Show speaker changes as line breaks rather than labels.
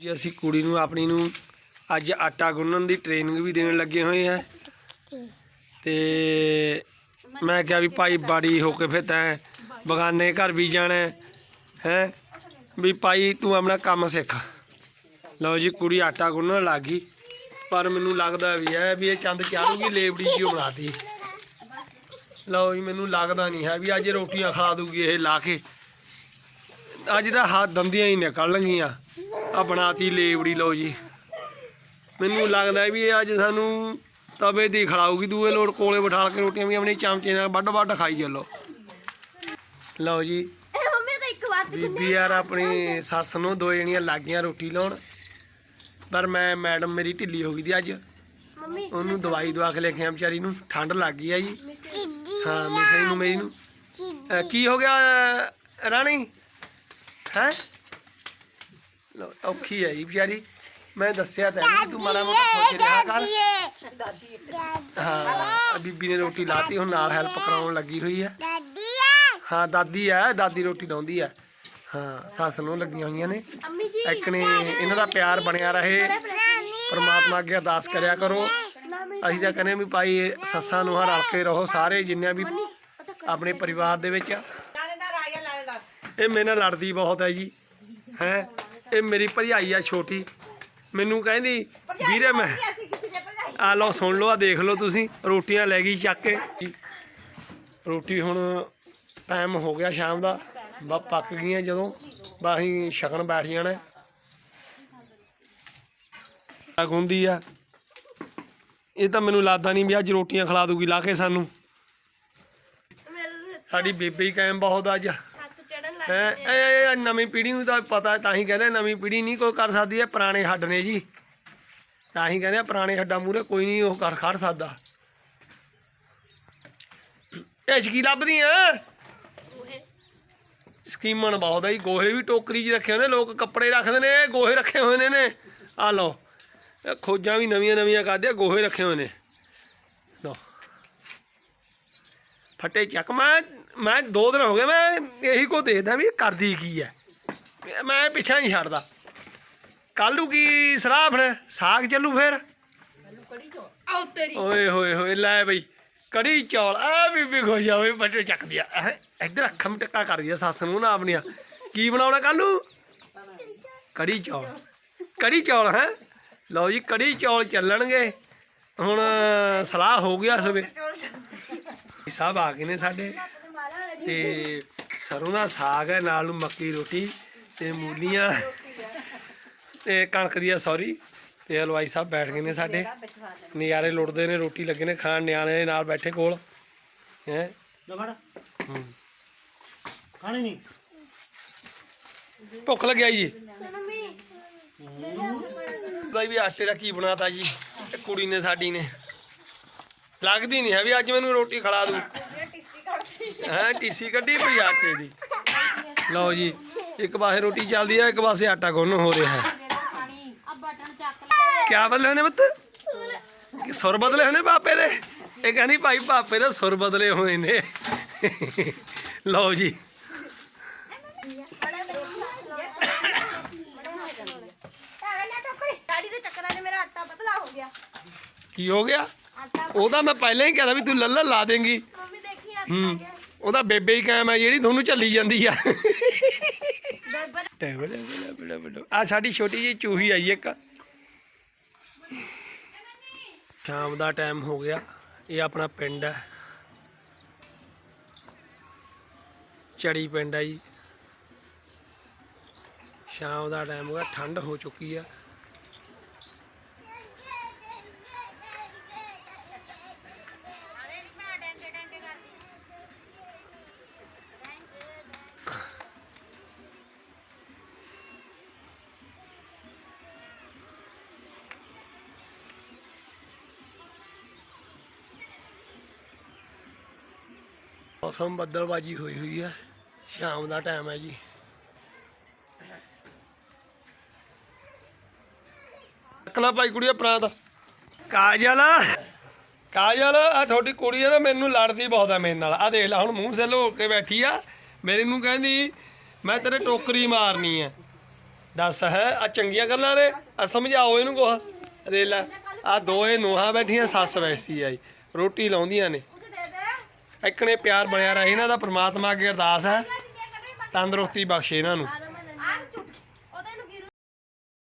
ਜੀ ਅਸੀਂ ਕੁੜੀ ਨੂੰ ਆਪਣੀ ਨੂੰ ਅੱਜ ਆਟਾ ਗੁੰਨਣ ਦੀ ਟ੍ਰੇਨਿੰਗ ਵੀ ਦੇਣ ਲੱਗੇ ਹੋਏ ਆ। ਤੇ ਮੈਂ ਕਿਹਾ ਵੀ ਭਾਈ ਬਾੜੀ ਹੋ ਕੇ ਫਿਰ ਤੈਂ ਬਗਾਨੇ ਘਰ ਵੀ ਜਾਣਾ ਹੈ ਵੀ ਭਾਈ ਤੂੰ ਆਪਣਾ ਕੰਮ ਸਿੱਖ। ਲਓ ਜੀ ਕੁੜੀ ਆਟਾ ਗੁੰਨਣ ਲੱਗ ਗਈ। ਪਰ ਮੈਨੂੰ ਲੱਗਦਾ ਵੀ ਹੈ ਵੀ ਇਹ ਚੰਦ ਚਾਹੂਗੀ ਲੇਬੜੀ ਜੀ ਬਣਾਤੀ ਲਓ ਜੀ ਮੈਨੂੰ ਲੱਗਦਾ ਨਹੀਂ ਹੈ ਵੀ ਅੱਜ ਰੋਟੀਆਂ ਖਾ ਦੂਗੀ ਇਹ ਲਾ ਕੇ। ਅੱਜ ਤਾਂ ਹੱਥ ਦੰਦੀਆਂ ਹੀ ਨਿਕਲਣਗੀਆਂ। ਆ ਬਣਾਤੀ ਲੇਬੜੀ ਲਓ ਜੀ। ਮੈਨੂੰ ਲੱਗਦਾ ਵੀ ਇਹ ਅੱਜ ਸਾਨੂੰ ਤਵੇ ਦੀ ਖੜਾਊਗੀ ਦੂਏ ਲੋੜ ਕੋਲੇ ਬਿਠਾ ਕੇ ਰੋਟੀਆਂ ਵੀ ਆਪਣੇ ਚਮਚੇ ਨਾਲ ਵੱਡ ਵੱਡ ਖਾਈ ਚੱਲੋ। ਲਓ ਜੀ।
ਇਹ ਮੰਮੀ ਤਾਂ ਇੱਕ ਵਾਰ ਚ
ਬੀਬੀ ਯਾਰ ਆਪਣੀ ਸੱਸ ਨੂੰ ਦੋ ਜਣੀਆਂ ਲੱਗੀਆਂ ਰੋਟੀ ਲਾਉਣ। ਪਰ ਮੈਂ ਮੈਡਮ ਮੇਰੀ ਢਿੱਲੀ ਹੋ ਗਈ ਦੀ ਅੱਜ।
ਮੰਮੀ
ਉਹਨੂੰ ਦਵਾਈ ਦਵਾ ਕੇ ਲੈ ਕੇ ਆ ਵਿਚਾਰੀ ਨੂੰ ਠੰਡ ਲੱਗ ਗਈ ਆ ਜੀ। ਹਾਂ ਮਿਸਰੀ ਨੂੰ ਮੇਰੀ ਨੂੰ। ਅਹ ਕੀ ਹੋ ਗਿਆ ਰਾਣੀ? ਹੈ? ਲੋ ਔਖੀ ਹੈ ਜੀ ਵਿਚਾਰੀ। ਮੈਂ ਦੱਸਿਆ ਤਾਂ ਹੈ ਵੀ ਤੂੰ ਮਾੜਾ ਮੋਟਾ ਖੁਸ਼ ਰਿਹਾ ਕਰ ਹਾਂ ਬੀਬੀ ਨੇ ਰੋਟੀ ਲਾਤੀ ਹੁਣ ਨਾਲ ਹੈਲਪ ਕਰਾਉਣ ਲੱਗੀ ਹੋਈ ਹੈ। ਹਾਂ। ਦਾਦੀ ਹੈ ਦਾਦੀ ਰੋਟੀ ਲਾਉਂਦੀ ਹੈ। ਹਾਂ ਸੱਸ ਨੂੰ ਲੱਗੀਆਂ ਹੋਈਆਂ ਨੇ।
ਅੰਮੀ ਜੀ।
ਇੱਕ ਨੇ ਇਹਨਾਂ ਦਾ ਪਿਆਰ ਬਣਿਆ ਰਹੇ। ਪਰਮਾਤਮਾ ਅੱਗੇ ਅਰਦਾਸ ਕਰਿਆ ਕਰੋ। ਅਸੀਂ ਤਾਂ ਕਹਿੰਦੇ ਵੀ ਭਾਈ ਸੱਸਾਂ ਨੂੰ ਰਲ ਕੇ ਰਹੋ ਸਾਰੇ ਜਿੰਨੇ ਵੀ ਆਪਣੇ ਪਰਿਵਾਰ ਦੇ ਵਿੱਚ।
ਆ
ਇਹ ਮੇਰੇ ਨਾਲ ਲੜਦੀ ਬਹੁਤ ਹੈ ਜੀ। ਹੈ? ਇਹ ਮੇਰੀ ਭਰਜਾਈ ਆ ਛੋਟੀ। ਮੈਨੂੰ ਕਹਿੰਦੀ ਵੀਰੇ ਮੈਂ ਆ ਲਓ ਸੁਣ ਲਓ ਆ ਦੇਖ ਲਓ ਤੁਸੀਂ ਰੋਟੀਆਂ ਲੈ ਗਈ ਚੱਕ ਕੇ। ਰੋਟੀ ਹੁਣ ਟਾਈਮ ਹੋ ਗਿਆ ਸ਼ਾਮ ਦਾ ਬਾ ਪੱਕ ਗਈਆਂ ਜਦੋਂ ਬਾ ਅਸੀਂ ਛਕਣ ਬੈਠ ਜਾਣਾ। ਆ ਗੁੰਦੀ ਆ। ਇਹ ਤਾਂ ਮੈਨੂੰ ਲੱਗਦਾ ਨਹੀਂ ਵੀ ਅੱਜ ਰੋਟੀਆਂ ਖਿਲਾ ਦੂਗੀ ਲਾ ਕੇ ਸਾਨੂੰ। ਸਾਡੀ ਬੇਬੇ ਹੀ ਕਾਇਮ ਬਹੁਤ ਅੱਜ। ਹੈਂ, ਇਹ ਇਹ ਨਵੀਂ ਪੀੜ੍ਹੀ ਨੂੰ ਤਾਂ ਪਤਾ ਹੈ, ਤਾਂ ਹੀ ਕਹਿੰਦੇ ਨਵੀਂ ਪੀੜ੍ਹੀ ਨਹੀਂ ਕੋਈ ਕਰ ਸਕਦੀ ਹੈ ਪੁਰਾਣੇ ਹੱਡ ਨੇ ਜੀ। ਤਾਂ ਹੀ ਕਹਿੰਦੇ ਆ, ਪੁਰਾਣੇ ਹੱਡਾਂ ਮੂਰੇ ਕੋਈ ਨਹੀਂ ਉਹ ਕਰ ਖੜ ਸਕਦਾ। ਇਹ 'ਚ ਕੀ ਲੱਭਦੀ ਆ
ਗੋਹੇ।
ਸਕੀਮਣ ਬਹੁਤ ਆ ਜੀ ਗੋਹੇ ਵੀ ਟੋਕਰੀ 'ਚ ਰੱਖੇ ਨੇ ਲੋਕ ਕੱਪੜੇ ਰੱਖਦੇ ਨੇ ਇਹ ਗੋਹੇ ਰੱਖੇ ਹੋਏ ਨੇ ਨੇ। ਆ ਲਓ ਇਹ ਖੋਜਾਂ ਵੀ ਨਵੀਆਂ ਨਵੀਆਂ ਕਰਦੇ ਆ ਗੋਹੇ ਰੱਖੇ ਹੋਏ ਨੇ। ਲਓ। ਫੱਟੇ ਚੱਕ ਮੈਂ ਮੈਂ ਦੋ ਦਿਨ ਹੋ ਗਏ ਮੈਂ ਇਹੀ ਕੋ ਦੇਖਦਾ ਵੀ ਇਹ ਕਰਦੀ ਕੀ ਹੈ। ਮੈਂ ਪਿੱਛਾ ਨਹੀਂ ਛੱਡਦਾ। ਕੱਲ ਨੂੰ ਕੀ ਸਲਾਹ ਬਣੇ ਸਾਗ ਚੱਲੂ ਫੇਰ?
ਆਉ ਤੇਰੀ।
ਓਏ ਹੋਏ ਹੋਏ ਲੈ ਬਈ ਕੜੀ ਚੌਲ। ਆ ਬੀਬੀ ਖੁਸ਼ ਆ ਓਏ ਬੱਟੇ ਚੱਕਦੀ ਆ। ਹੈਂ, ਇੱਧਰ ਅੱਖਾਂ ਨੂੰ ਟੱਕਾ ਕਰਦੀ ਆ ਸੱਸ ਨੂੰ ਨਾ ਆਪਣੀਆਂ। ਕੀ ਬਣਾਉਣਾ ਕੱਲ ਨੂੰ? ਕੜੀ ਚੌਲ। ਕੜੀ ਚੌਲ ਹੈ? ਲਓ ਜੀ ਕੜੀ ਚੌਲ ਚੱਲਣਗੇ। ਹੁਣ ਸਲਾਹ ਹੋ ਗਿਆ ਸਵੇ ਸਭ ਆ ਗਏ ਨੇ ਸਾਡੇ। ਤੇ ਸਰੋਂ ਦਾ ਸਾਗ ਹੈ ਨਾਲ ਨੂੰ ਮੱਕੀ ਦੀ ਰੋਟੀ ਤੇ ਮੂਲੀਆਂ ਤੇ ਕਣਕ ਦੀ ਆ ਸੌਰੀ ਤੇ ਹਲਵਾਈ ਸਾਹਿਬ ਬੈਠ ਗਏ ਨੇ ਸਾਡੇ। ਨਜ਼ਾਰੇ ਲੁੱਟਦੇ ਨੇ ਰੋਟੀ ਲੱਗੇ ਨੇ ਖਾਣ ਨਿਆਣੇ ਨਾਲ ਬੈਠੇ ਕੋਲ। ਹੈ?
ਲਵੜ ਖਾਣੀ ਨਹੀਂ?
ਭੁੱਖ ਲੱਗਿਆ ਜੀ। ਬਾਈ ਵੀ ਆਟੇ ਦਾ ਕੀ ਬਣਾਤਾ ਜੀ? ਕੁੜੀ ਨੇ ਸਾਡੀ ਨੇ। ਲੱਗਦੀ ਨਹੀਂ ਹੈ ਵੀ ਅੱਜ ਮੈਨੂੰ ਰੋਟੀ ਖਿਲਾ ਦੂ। ਹਾਂ ਟੀਸੀ ਕੱਢੀ ਪਈ ਆਟੇ ਦੀ। ਲਓ ਜੀ ਇੱਕ ਪਾਸੇ ਰੋਟੀ ਚੱਲਦੀ ਹੈ ਇੱਕ ਪਾਸੇ ਆਟਾ ਗੁੰਨ ਹੋ ਰਿਹਾ ਹੈ। ਕਿਆ ਬਦਲੇ ਬੱਤ? ਕਿ ਸੁਰ ਬਦਲੇ ਨੇ ਪਾਪੇ ਦੇ? ਇਹ ਕਹਿੰਦੀ ਭਾਈ ਪਾਪੇ ਦੇ ਸੁਰ ਬਦਲੇ ਹੋਏ ਨੇ। ਲਓ ਜੀ। ਕੀ ਹੋ ਗਿਆ? ਉਹ ਤਾਂ ਮੈਂ ਪਹਿਲਾਂ ਹੀ ਕਹਿਦਾ ਵੀ ਤੂੰ ਲੱਲਾ ਲਾ ਦੇਂਗੀ।
ਮੰਮੀ ਦੇਖੀ ਆਟਾ
ਹੂੰ। ਉਹਦਾ ਬੇਬੇ ਹੀ ਕਾਇਮ ਹੈ ਜਿਹੜੀ ਤੁਹਾਨੂੰ ਚੱਲੀ ਜਾਂਦੀ ਆ। ਆ ਸਾਡੀ ਛੋਟੀ ਜਿਹੀ ਚੂਹੀ ਆਈ ਇੱਕ। ਸ਼ਾਮ ਦਾ ਟਾਈਮ ਹੋ ਗਿਆ ਇਹ ਆਪਣਾ ਪਿੰਡ ਹੈ। ਚੜੀ ਪਿੰਡ ਹੈ ਜੀ। ਸ਼ਾਮ ਦਾ ਟਾਈਮ ਹੋ ਗਿਆ ਠੰਡ ਹੋ ਚੁੱਕੀ ਆ। ਮੌਸਮ ਬੱਦਲਬਾਜੀ ਹੋਈ ਹੋਈ ਆ। ਸ਼ਾਮ ਦਾ ਟਾਈਮ ਹੈ ਜੀ। ਅਕਲਾ ਭਾਈ ਕੁੜੀਆ ਪ੍ਰਾਂਤ। ਕਾਜਲ ਕਾਜਲ ਆ ਤੁਹਾਡੀ ਕੁੜੀ ਆ ਨਾ, ਮੈਨੂੰ ਲੜਦੀ ਬਹੁਤ ਆ ਮੇਰੇ ਨਾਲ। ਆ ਦੇਖ ਲੈ, ਹੁਣ ਮੂੰਹ ਸੇ ਲੋ ਕੇ ਬੈਠੀ ਆ। ਮੇਰੇ ਨੂੰ ਕਹਿੰਦੀ, ਮੈਂ ਤੇਰੇ ਟੋਕਰੀ ਮਾਰਨੀ ਆ ਦੱਸ, ਹੈ ਆ ਚੰਗੀਆਂ ਗੱਲਾਂ ਨੇ। ਆ ਸਮਝਾਓ ਇਹਨੂੰ ਕੋਹ ਰੇਲਾ ਆ ਦੋਏ ਨੂਹਾਂ ਬੈਠੀਆਂ, ਸੱਸ ਬੈਠੀ ਆਈ ਰੋਟੀ ਲਾਉਂਦੀਆਂ ਨੇ। ਇਕਣੇ ਪਿਆਰ ਬਣਿਆ ਰਹੇ ਇਹਨਾਂ ਦਾ ਪ੍ਰਮਾਤਮਾ ਅੱਗੇ ਅਰਦਾਸ ਹੈ। ਤੰਦਰੁਸਤੀ ਬਖਸ਼ੇ ਇਹਨਾਂ ਨੂੰ।